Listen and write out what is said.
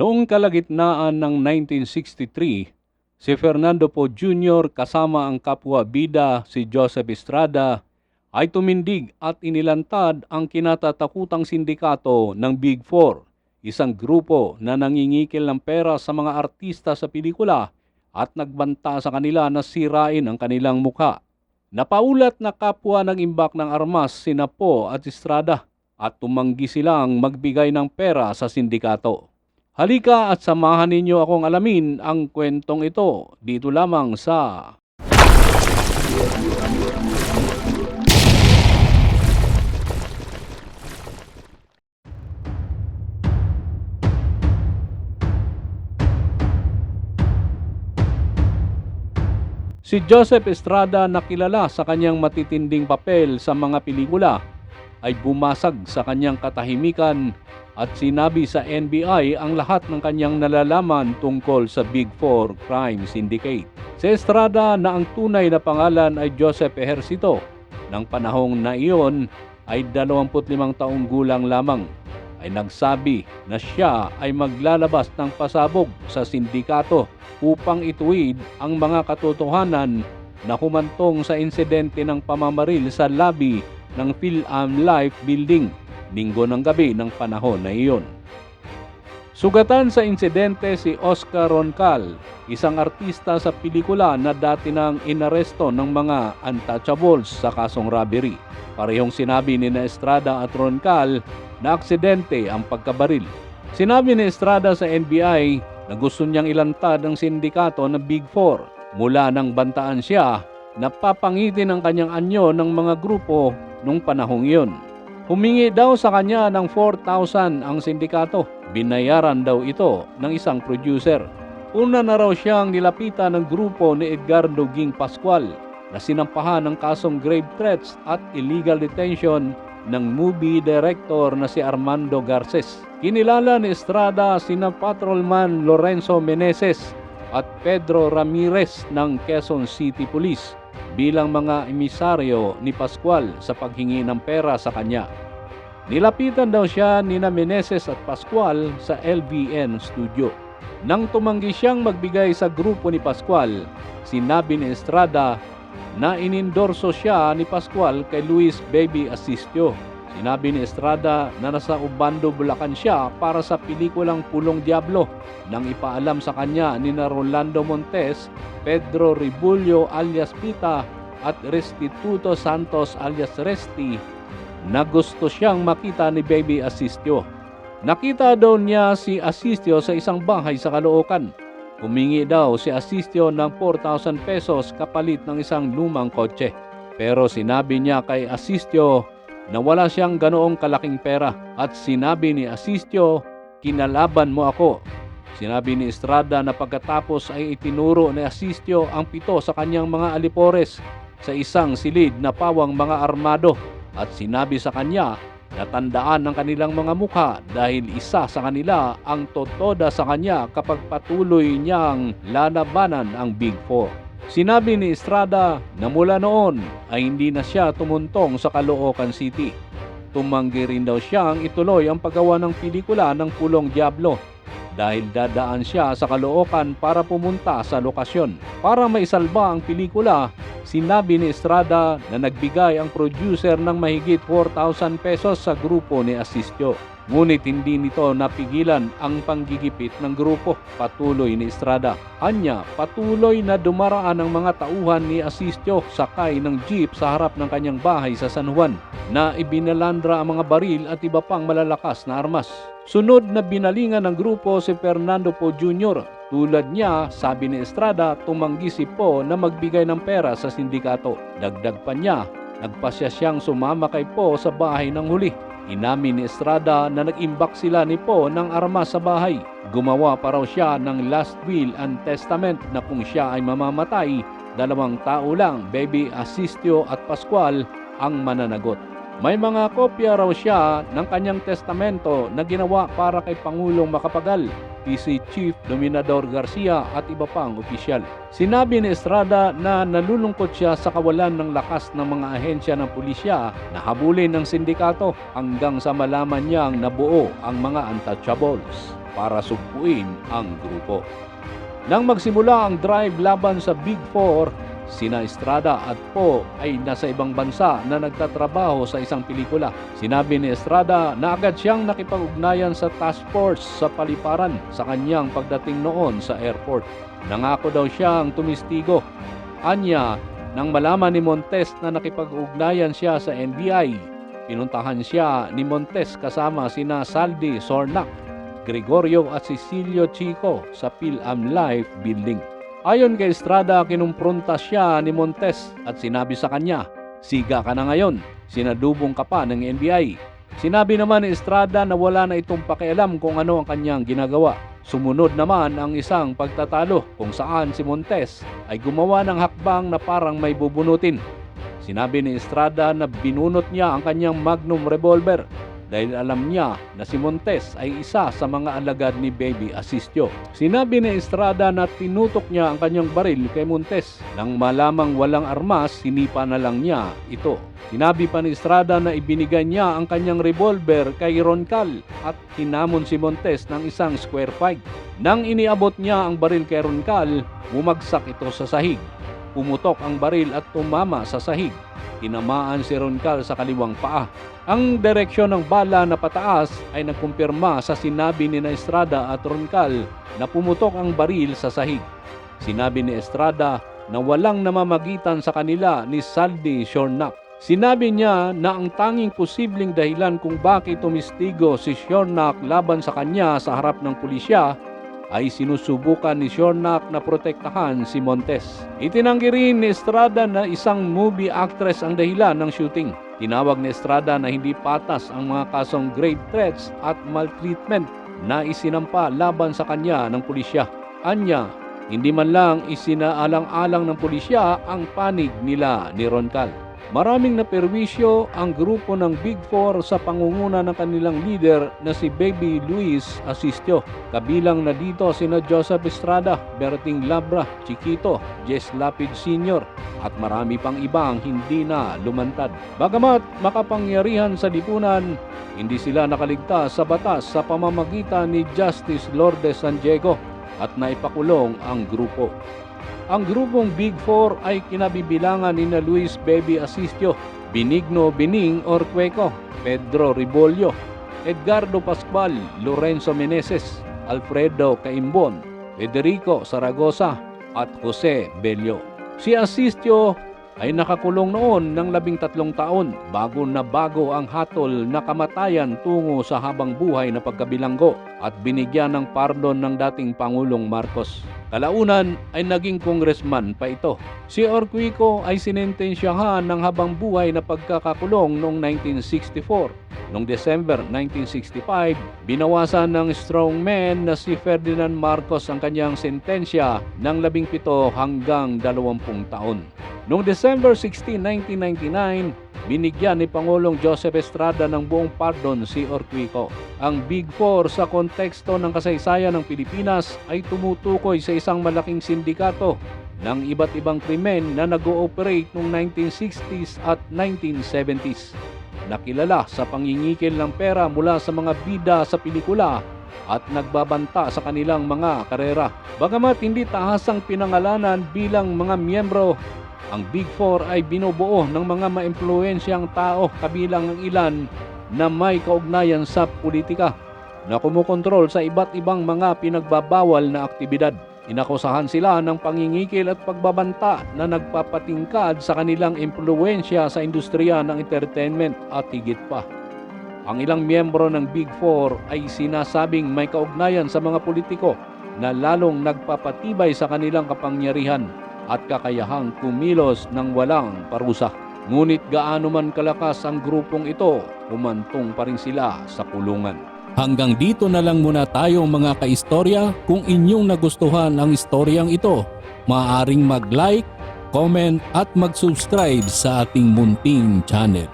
Noong kalagitnaan ng 1963, si Fernando Po Jr. kasama ang kapwa bida si Joseph Estrada ay tumindig at inilantad ang kinatatakutang sindikato ng Big Four, isang grupo na nangingikil ng pera sa mga artista sa pelikula at nagbanta sa kanila na sirain ang kanilang mukha. Napaulat na kapwa ng imbak ng armas sina Po at Estrada at tumanggi silang magbigay ng pera sa sindikato. Halika at samahan ninyo akong alamin ang kwentong ito. Dito lamang sa Si Joseph Estrada na kilala sa kanyang matitinding papel sa mga pelikula ay bumasag sa kanyang katahimikan at sinabi sa NBI ang lahat ng kanyang nalalaman tungkol sa Big Four Crime Syndicate. Si Estrada na ang tunay na pangalan ay Joseph Ejercito. Nang panahong na iyon ay 25 taong gulang lamang ay nagsabi na siya ay maglalabas ng pasabog sa sindikato upang ituwid ang mga katotohanan na humantong sa insidente ng pamamaril sa labi ng PhilAm Life Building linggo ng gabi ng panahon na iyon. Sugatan sa insidente si Oscar Roncal, isang artista sa pelikula na dati nang inaresto ng mga untouchables sa kasong robbery. Parehong sinabi ni na Estrada at Roncal na aksidente ang pagkabaril. Sinabi ni Estrada sa NBI na gusto niyang ilantad ang sindikato ng Big Four mula nang bantaan siya na papangitin ang kanyang anyo ng mga grupo nung panahong iyon. Humingi daw sa kanya ng 4,000 ang sindikato. Binayaran daw ito ng isang producer. Una na raw siyang nilapitan ng grupo ni Edgardo Ging Pascual na sinampahan ng kasong grave threats at illegal detention ng movie director na si Armando Garces. Kinilala ni Estrada sina Patrolman Lorenzo Meneses at Pedro Ramirez ng Quezon City Police bilang mga emisaryo ni Pascual sa paghingi ng pera sa kanya. Nilapitan daw siya ni Meneses at Pascual sa LVN studio. Nang tumanggi siyang magbigay sa grupo ni Pascual, sinabi ni Estrada na inindorso siya ni Pascual kay Luis Baby Asistio. Sinabi ni Estrada na nasa Ubando, Bulacan siya para sa pelikulang Pulong Diablo nang ipaalam sa kanya ni na Rolando Montes, Pedro Ribulyo alias Pita at Restituto Santos alias Resti na gusto siyang makita ni Baby Asistio. Nakita daw niya si Asistio sa isang bahay sa Caloocan. Humingi daw si Asistio ng 4,000 pesos kapalit ng isang lumang kotse. Pero sinabi niya kay Asistio na wala siyang ganoong kalaking pera at sinabi ni Asistio, kinalaban mo ako. Sinabi ni Estrada na pagkatapos ay itinuro ni Asistio ang pito sa kanyang mga alipores sa isang silid na pawang mga armado at sinabi sa kanya na tandaan ng kanilang mga mukha dahil isa sa kanila ang totoda sa kanya kapag patuloy niyang lalabanan ang Big Four. Sinabi ni Estrada na mula noon ay hindi na siya tumuntong sa Caloocan City. Tumanggi rin daw siyang ituloy ang paggawa ng pelikula ng Pulong Diablo dahil dadaan siya sa Caloocan para pumunta sa lokasyon. Para maisalba ang pelikula, sinabi ni Estrada na nagbigay ang producer ng mahigit 4,000 pesos sa grupo ni Asistio. Ngunit hindi nito napigilan ang panggigipit ng grupo. Patuloy ni Estrada. Anya, patuloy na dumaraan ang mga tauhan ni Asistio sakay ng jeep sa harap ng kanyang bahay sa San Juan na ibinalandra ang mga baril at iba pang malalakas na armas. Sunod na binalingan ng grupo si Fernando Po Jr. Tulad niya, sabi ni Estrada, tumanggi si Po na magbigay ng pera sa sindikato. Dagdag pa niya, nagpasya siyang sumama kay Po sa bahay ng huli. Inamin ni Estrada na nag-imbak sila ni Po ng armas sa bahay. Gumawa pa raw siya ng last will and testament na kung siya ay mamamatay, dalawang tao lang, Baby Asistio at Pascual, ang mananagot. May mga kopya raw siya ng kanyang testamento na ginawa para kay Pangulong Makapagal, PC Chief Dominador Garcia at iba pang opisyal. Sinabi ni Estrada na nalulungkot siya sa kawalan ng lakas ng mga ahensya ng pulisya na habulin ng sindikato hanggang sa malaman niyang nabuo ang mga untouchables. para sugpuin ang grupo. Nang magsimula ang drive laban sa Big Four, sina Estrada at Po ay nasa ibang bansa na nagtatrabaho sa isang pelikula. Sinabi ni Estrada na agad siyang nakipag-ugnayan sa task force sa paliparan sa kanyang pagdating noon sa airport. Nangako daw siyang tumistigo. Anya, nang malaman ni Montes na nakipag-ugnayan siya sa NBI, pinuntahan siya ni Montes kasama sina Saldi Sornak, Gregorio at Cecilio Chico sa PhilAm Life Building. Ayon kay Estrada, kinumpronta siya ni Montes at sinabi sa kanya, Siga ka na ngayon, sinadubong ka pa ng NBI. Sinabi naman ni Estrada na wala na itong pakialam kung ano ang kanyang ginagawa. Sumunod naman ang isang pagtatalo kung saan si Montes ay gumawa ng hakbang na parang may bubunutin. Sinabi ni Estrada na binunot niya ang kanyang magnum revolver dahil alam niya na si Montes ay isa sa mga alagad ni Baby Asistio. Sinabi ni Estrada na tinutok niya ang kanyang baril kay Montes. Nang malamang walang armas, sinipa na lang niya ito. Sinabi pa ni Estrada na ibinigay niya ang kanyang revolver kay Roncal at hinamon si Montes ng isang square fight. Nang iniabot niya ang baril kay Roncal, bumagsak ito sa sahig. Pumutok ang baril at tumama sa sahig. Tinamaan si Roncal sa kaliwang paa. Ang direksyon ng bala na pataas ay nagkumpirma sa sinabi ni Estrada at Roncal na pumutok ang baril sa sahig. Sinabi ni Estrada na walang namamagitan sa kanila ni Saldi Shornak. Sinabi niya na ang tanging posibleng dahilan kung bakit tumistigo si Shornak laban sa kanya sa harap ng pulisya ay sinusubukan ni Shornak na protektahan si Montes. Itinanggi rin ni Estrada na isang movie actress ang dahilan ng shooting. Tinawag ni Estrada na hindi patas ang mga kasong grave threats at maltreatment na isinampa laban sa kanya ng pulisya. Anya, hindi man lang isinaalang-alang ng pulisya ang panig nila ni Roncal. Maraming naperwisyo ang grupo ng Big Four sa pangunguna ng kanilang leader na si Baby Luis Asistio. Kabilang na dito sina Joseph Estrada, Berting Labra, Chiquito, Jess Lapid Sr. at marami pang ibang hindi na lumantad. Bagamat makapangyarihan sa lipunan, hindi sila nakaligtas sa batas sa pamamagitan ni Justice Lourdes San Diego at naipakulong ang grupo. Ang grupong Big Four ay kinabibilangan ni na Luis Baby Asistio, Benigno Bining Orcueco, Pedro Ribollo, Edgardo Pascual, Lorenzo Meneses, Alfredo Caimbon, Federico Zaragoza at Jose Bello. Si Asistio ay nakakulong noon ng labing tatlong taon bago na bago ang hatol na kamatayan tungo sa habang buhay na pagkabilanggo at binigyan ng pardon ng dating Pangulong Marcos. Kalaunan ay naging congressman pa ito. Si Orquico ay sinentensyahan ng habang buhay na pagkakakulong noong 1964. Noong December 1965, binawasan ng strongman na si Ferdinand Marcos ang kanyang sentensya ng 17 hanggang 20 taon. Noong December 16, 1999, binigyan ni Pangulong Joseph Estrada ng buong pardon si Orquico. Ang Big Four sa konteksto ng kasaysayan ng Pilipinas ay tumutukoy sa isang malaking sindikato ng iba't ibang krimen na nag-ooperate noong 1960s at 1970s. Nakilala sa pangingikil ng pera mula sa mga bida sa pelikula at nagbabanta sa kanilang mga karera. Bagamat hindi tahasang pinangalanan bilang mga miyembro ang Big Four ay binubuo ng mga maimpluwensyang tao kabilang ang ilan na may kaugnayan sa politika na kumukontrol sa iba't ibang mga pinagbabawal na aktibidad. Inakusahan sila ng pangingikil at pagbabanta na nagpapatingkad sa kanilang impluensya sa industriya ng entertainment at higit pa. Ang ilang miyembro ng Big Four ay sinasabing may kaugnayan sa mga politiko na lalong nagpapatibay sa kanilang kapangyarihan at kakayahang kumilos ng walang parusa. Ngunit gaano man kalakas ang grupong ito, umantong pa rin sila sa kulungan. Hanggang dito na lang muna tayo mga kaistorya. Kung inyong nagustuhan ang istoryang ito, maaaring mag-like, comment at mag-subscribe sa ating munting channel.